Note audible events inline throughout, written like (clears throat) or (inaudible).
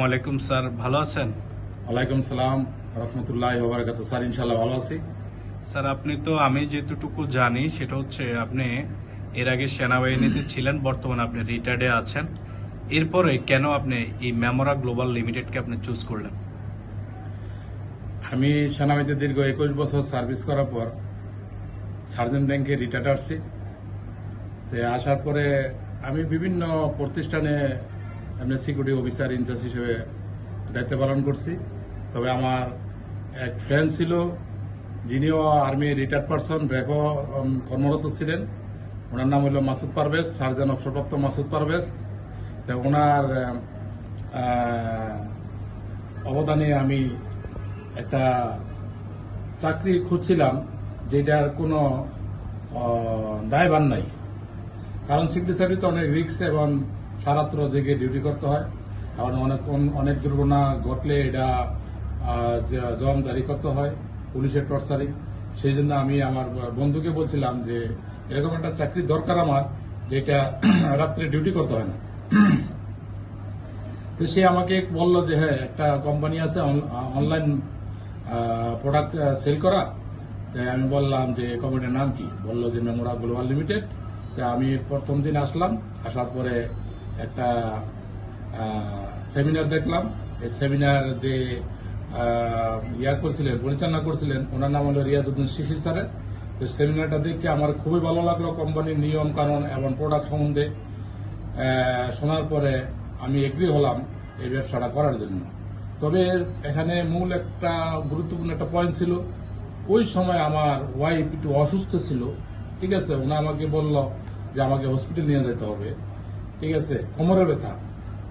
ওয়ালাইকুম স্যার। ভালো আছেন? ওয়ালাইকুম সালাম রহমতুল্লাহ ওবরাকাত স্যার ইনশাল্লাহ ভালো আছি। স্যার আপনি তো আমি যেটুকু জানি সেটা হচ্ছে আপনি এর আগে সেনাবাহিনীতে ছিলেন বর্তমানে আপনি রিটায়ার্ডে আছেন। এরপরে কেন আপনি এই মেমোরা গ্লোবাল লিমিটেডকে আপনি চুজ করলেন? আমি সেনাবাহিনীতে দীর্ঘ একুশ বছর সার্ভিস করার পর সার্জেন্ট ব্যাংকে রিটায়ার্ড আসছি। তো আসার পরে আমি বিভিন্ন প্রতিষ্ঠানে আমি সিকিউরিটি অফিসার ইনচার্জ হিসেবে দায়িত্ব পালন করছি। তবে আমার এক ফ্রেন্ড ছিল, যিনিও আর্মি রিটায়ার্ড পারসন রেখো কর্মরত ছিলেন। ওনার নাম হলো মাসুদ পারভেজ সার্জন অবসরপ্রাপ্ত মাসুদ পারভেজ। তো ওনার অবদানে আমি একটা চাকরি খুঁজছিলাম, যেটার কোনো দায়ভার নাই। কারণ সিকিউরিটি সার্ভিসে অনেক রিস্ক এবং সারাত্র জেগে ডিউটি করতে হয়। এবং অনেক অনেক দুর্ঘটনা ঘটলে এটা জবাবদারি করতে হয় পুলিশের টর্চারিং সেই জন্য আমি আমার বন্ধুকে বলছিলাম যে, এরকম একটা চাকরি দরকার আমার, যেটা (clears throat) রাত্রে ডিউটি করতে হয় না। তো সে আমাকে বলল যে হ্যাঁ একটা কোম্পানি আছে অনলাইন প্রোডাক্ট সেল করা। তাই আমি বললাম যে কোম্পানির নাম কি? বলল যে মেমোরা গ্লোবাল লিমিটেড তা আমি প্রথম দিন আসলাম। আসার পরে একটা সেমিনার দেখলাম। এই সেমিনার যে ইয়া করছিলেন, পরিচালনা করছিলেন, ওনার নাম হলো রিয়াজউদ্দিন শিশির স্যারের। তো সেমিনারটা দেখে আমার খুবই ভালো লাগল কোম্পানির নিয়ম কানুন এবং প্রোডাক্ট সম্বন্ধে। শোনার পরে আমি এগ্রি হলাম এই ব্যবসাটা করার জন্য। তবে এখানে মূল একটা গুরুত্বপূর্ণ একটা পয়েন্ট ছিল, ওই সময় আমার ওয়াইফ একটু অসুস্থ ছিল, ঠিক আছে? ওনা আমাকে বলল যে আমাকে হসপিটাল নিয়ে যেতে হবে। ঠিক আছে, কোমরের ব্যথা।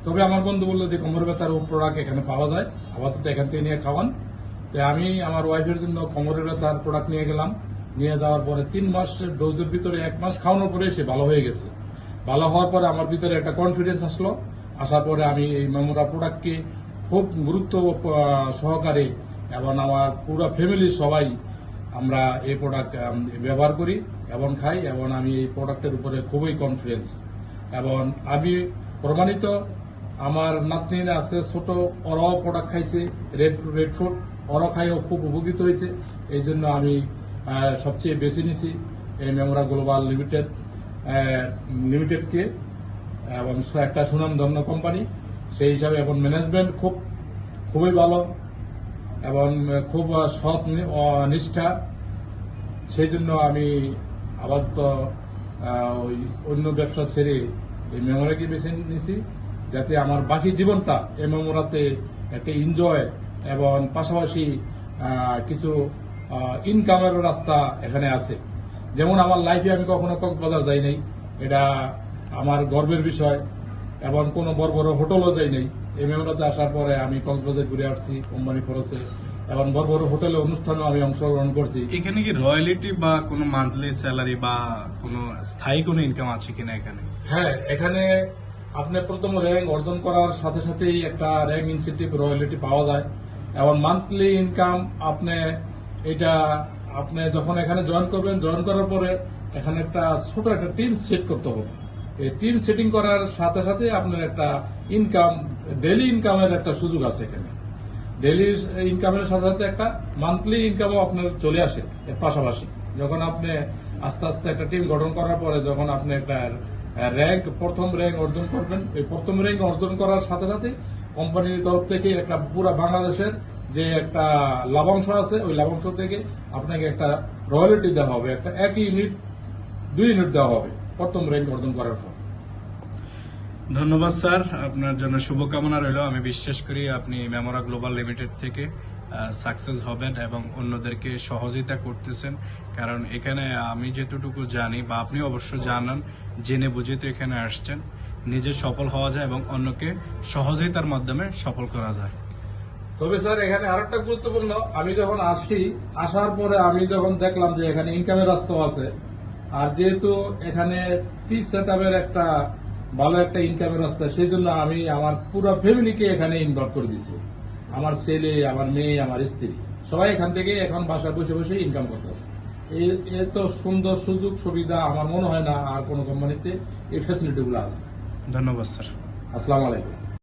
তবে আমার বন্ধু বলল যে কোমরের ব্যথার প্রোডাক্ট এখানে পাওয়া যায়, আপাতত এখান থেকে নিয়ে খাওয়ান। তো আমি আমার ওয়াইফের জন্য কোমরের ব্যথার প্রোডাক্ট নিয়ে গেলাম। নিয়ে যাওয়ার পরে তিন মাসের ডোজের ভিতরে এক মাস খাওয়ানোর পরে সে ভালো হয়ে গেছে। ভালো হওয়ার পরে আমার ভিতরে একটা কনফিডেন্স আসলো। আসার পরে আমি এই মেমোরা প্রোডাক্টকে খুব গুরুত্ব সহকারে এবং আমার পুরো ফ্যামিলি সবাই আমরা এই প্রোডাক্ট ব্যবহার করি এবং খাই এবং আমি এই প্রোডাক্টের উপরে খুবই কনফিডেন্স এবং আমি প্রমাণিত, আমার নাতনি আছে ছোট ওরাও প্রোডাক্ট খাইছে রেড রেড ফুড ওরাও খাইও খুব উপকৃত হয়েছে এই জন্য আমি সবচেয়ে বেছে নিছি এই মেমোরা গ্লোবাল লিমিটেড লিমিটেডকে। এবং একটা সুনামধন্য কোম্পানি, সেই হিসাবে এবং ম্যানেজমেন্ট খুব, খুবই ভালো এবং খুব সৎ নিষ্ঠা সেই জন্য আমি আপাতত ওই অন্য ব্যবসা ছেড়ে এই মেমোরাকে বেছে নিছি, যাতে আমার বাকি জীবনটা এই মেমোরাতে একটা এনজয় এবং পাশাপাশি কিছু ইনকামের রাস্তা এখানে আছে। যেমন আমার লাইফে আমি কখনো কক্সবাজার যাই নাই, এটা আমার গর্বের বিষয়, এবং কোনো বড় বড় হোটেলও যাই নাই। এই মেমোরাতে আসার পরে আমি কক্সবাজার ঘুরে আসছি, কোম্পানি খরচে। এবং বড় বড় হোটেলে অনুষ্ঠানেও আমি অংশগ্রহণ করছি। এখানে কি রয়্যালিটি বা কোনো মান্থলি স্যালারি বা কোনো স্থায়ী কোনো ইনকাম আছে কিনা এখানে? হ্যাঁ এখানে আপনি প্রথম র্যাঙ্ক অর্জন করার সাথে সাথেই একটা র্যাঙ্ক ইনসেন্টিভ রয়্যালিটি পাওয়া যায়। এবং মান্থলি ইনকাম আপনি এটা আপনি যখন এখানে জয়েন করবেন জয়েন করার পরে এখানে একটা ছোট একটা টিম সেট করতে হবে। এই টিম সেটিং করার সাথে সাথে আপনার একটা ইনকাম ডেলি ইনকামের একটা সুযোগ আছে এখানে। ডেলি ইনকামের সাথে সাথে একটা মান্থলি ইনকামও আপনার চলে আসে, এর পাশাপাশি। যখন আপনি আস্তে আস্তে একটা টিম গঠন করার পরে যখন আপনি একটা র্যাঙ্ক প্রথম র্যাঙ্ক অর্জন করবেন, এই প্রথম র্যাঙ্ক অর্জন করার সাথে সাথে কোম্পানির তরফ থেকে একটা পুরো বাংলাদেশের যে একটা লাভাংশ আছে, ওই লাভাংশ থেকে আপনাকে একটা রয়্যালিটি দেওয়া হবে, একটা এক ইউনিট, দুই ইউনিট দেওয়া হবে প্রথম র্যাঙ্ক অর্জন করার পর ধন্যবাদ, স্যার। আপনার জন্য শুভকামনা রইল। আমি বিশ্বাস করি আপনি মেমোরা গ্লোবাল লিমিটেড থেকে সাকসেস হবেন এবং অন্যদেরকে সহযোগিতা করতেছেন। কারণ এখানে আমি যেতটুকু জানি, বা আপনি অবশ্য জানান, জেনে বুঝে তো এখানে আসছেন, নিজে সফল হওয়া যায় এবং অন্যকে সহযোগিতার মাধ্যমে সফল করা যায়। তবে স্যার, এখানে আর একটা গুরুত্বপূর্ণ, আমি যখন আসি, আসার পরে আমি যখন দেখলাম যে এখানে ইনকামের রাস্তা আছে, আর যেহেতু এখানে টি সেট একটা ভালো একটা ইনকামের রাস্তা সেই জন্য আমি আমার পুরো ফ্যামিলিকে এখানে ইনভলভ করে দিছি। আমার ছেলে আমার মেয়ে আমার স্ত্রী সবাই এখান থেকে এখন বাসায় বসে বসে ইনকাম করতেছে। এত সুন্দর সুযোগ সুবিধা আমার মনে হয় না আর কোনো কোম্পানিতে এই ফ্যাসিলিটিগুলো আছে। ধন্যবাদ স্যার আসসালামু আলাইকুম।